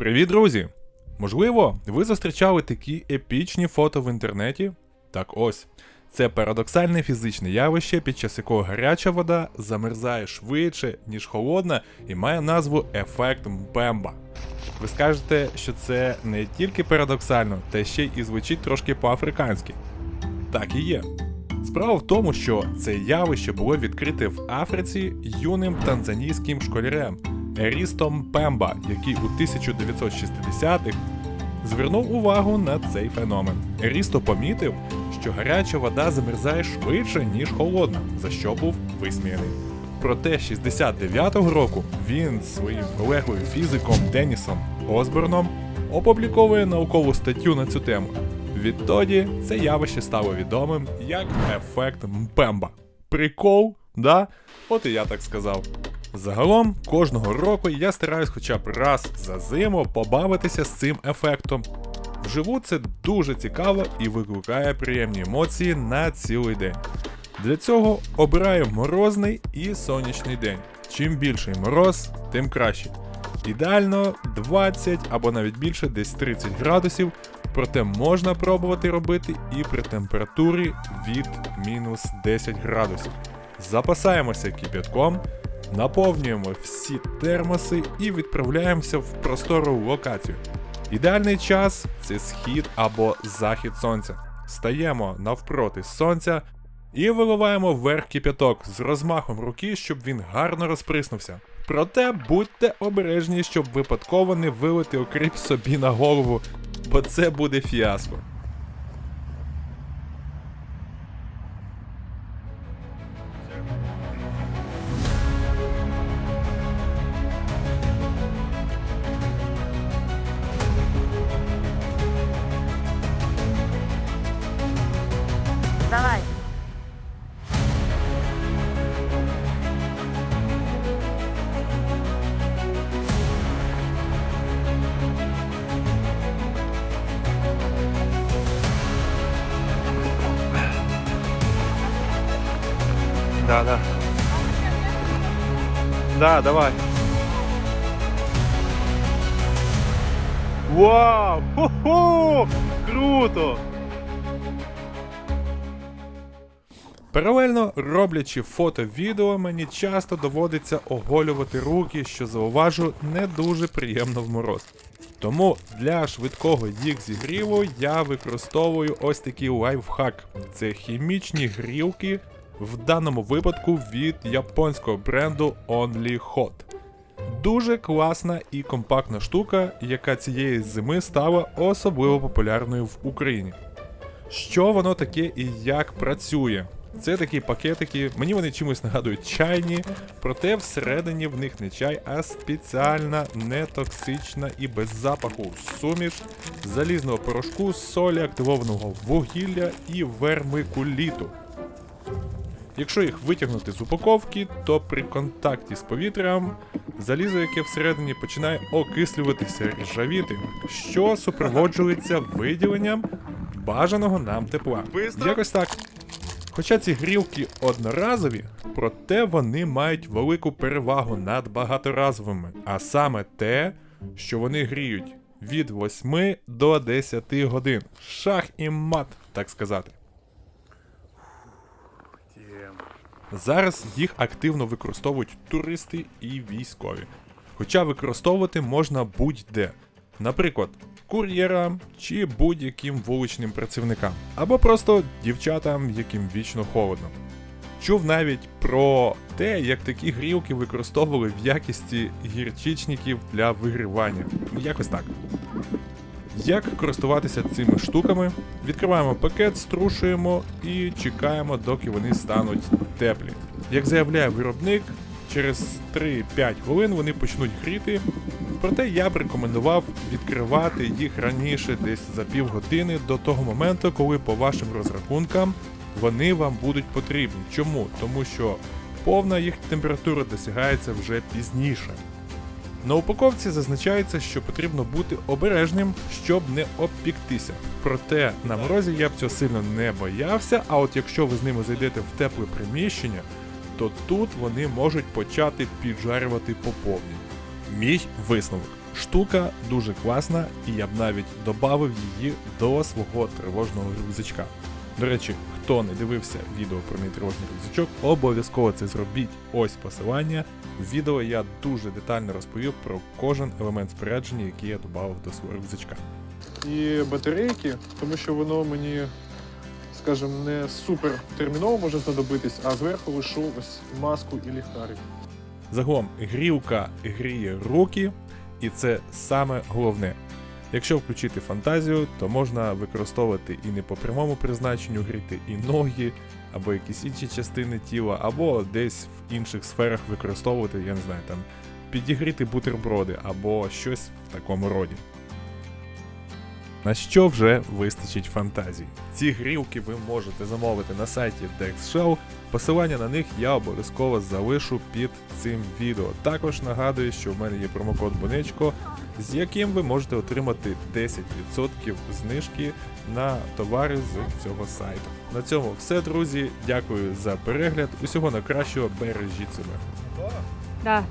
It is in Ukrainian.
Привіт, друзі! Можливо, ви зустрічали такі епічні фото в інтернеті? Так ось. Це парадоксальне фізичне явище, під час якого гаряча вода замерзає швидше, ніж холодна, і має назву ефект Мбемба. Ви скажете, що це не тільки парадоксально, та ще й звучить трошки по-африканськи. Так і є. Справа в тому, що це явище було відкрите в Африці юним танзанійським школярем Ерістом Пемба, який у 1960-х звернув увагу на цей феномен. Ерісто помітив, що гаряча вода замерзає швидше, ніж холодна, за що був висміяний. Проте 69-го року він з своїм колегою фізиком Денісом Осборном опубліковує наукову статтю на цю тему. Відтоді це явище стало відомим як ефект Мпемба. Прикол, да? От і я так сказав. Загалом, кожного року я стараюсь хоча б раз за зиму побавитися з цим ефектом. Вживу це дуже цікаво і викликає приємні емоції на цілий день. Для цього обираю морозний і сонячний день. Чим більший мороз, тим краще. Ідеально 20 або навіть більше, десь 30 градусів, проте можна пробувати робити і при температурі від мінус 10 градусів. Запасаємося кипятком, наповнюємо всі термоси і відправляємося в простору локацію. Ідеальний час це схід або захід сонця. Стаємо навпроти сонця і виливаємо вверх кипяток з розмахом руки, щоб він гарно розприснувся. Проте будьте обережні, щоб випадково не вилити окріп собі на голову, бо це буде фіаско. Да, да. Да, давай. Вау! Хо-хо! Круто! Паралельно роблячи фото-відео, мені часто доводиться оголювати руки, що зауважу не дуже приємно в мороз. Тому для швидкого їх зігріву я використовую ось такий лайфхак. Це хімічні грілки, в даному випадку від японського бренду Only Hot. Дуже класна і компактна штука, яка цієї зими стала особливо популярною в Україні. Що воно таке і як працює? Це такі пакетики, мені вони чимось нагадують чайні, проте всередині в них не чай, а спеціальна, нетоксична і без запаху суміш залізного порошку, солі, активованого вугілля і вермикуліту. Якщо їх витягнути з упаковки, то при контакті з повітрям залізо, яке всередині починає окислюватися ржавіти, що супроводжується виділенням бажаного нам тепла. Якось так. Хоча ці грілки одноразові, проте вони мають велику перевагу над багаторазовими, а саме те, що вони гріють від 8 до 10 годин. Шах і мат, так сказати. Зараз їх активно використовують туристи і військові. Хоча використовувати можна будь-де. Наприклад, кур'єрам чи будь-яким вуличним працівникам, або просто дівчатам, яким вічно холодно. Чув навіть про те, як такі грілки використовували в якісті гірчичників для вигрівання. Якось так. Як користуватися цими штуками? Відкриваємо пакет, струшуємо і чекаємо, доки вони стануть теплі. Як заявляє виробник, через 3-5 хвилин вони почнуть гріти. Проте я б рекомендував відкривати їх раніше, десь за півгодини до того моменту, коли по вашим розрахункам вони вам будуть потрібні. Чому? Тому що повна їх температура досягається вже пізніше. На упаковці зазначається, що потрібно бути обережним, щоб не обпіктися. Проте на морозі я б цього сильно не боявся, а от якщо ви з ними зайдете в тепле приміщення, то тут вони можуть почати піджарювати по. Мій висновок. Штука дуже класна, і я б навіть додав її до свого тривожного рюкзачка. До речі, хто не дивився відео про мій тривожний рюкзачок, обов'язково це зробіть. Ось посилання. В відео я дуже детально розповів про кожен елемент спорядження, який я додав до свого рюкзачка. і батарейки, тому що воно мені, скажімо, не супер терміново може знадобитись, а зверху лишу ось маску і ліхтарик. Загалом грілка гріє руки, і це саме головне. Якщо включити фантазію, то можна використовувати і не по прямому призначенню гріти і ноги, або якісь інші частини тіла, або десь в інших сферах використовувати, я не знаю, там підігріти бутерброди або щось в такому роді. На що вже вистачить фантазії? Ці грілки ви можете замовити на сайті DexShell, Посилання на них я обов'язково залишу під цим відео. Також нагадую, що в мене є промокод Бонечко, з яким ви можете отримати 10% знижки на товари з цього сайту. На цьому все, друзі. Дякую за перегляд. Усього найкращого бережіть себе. Да.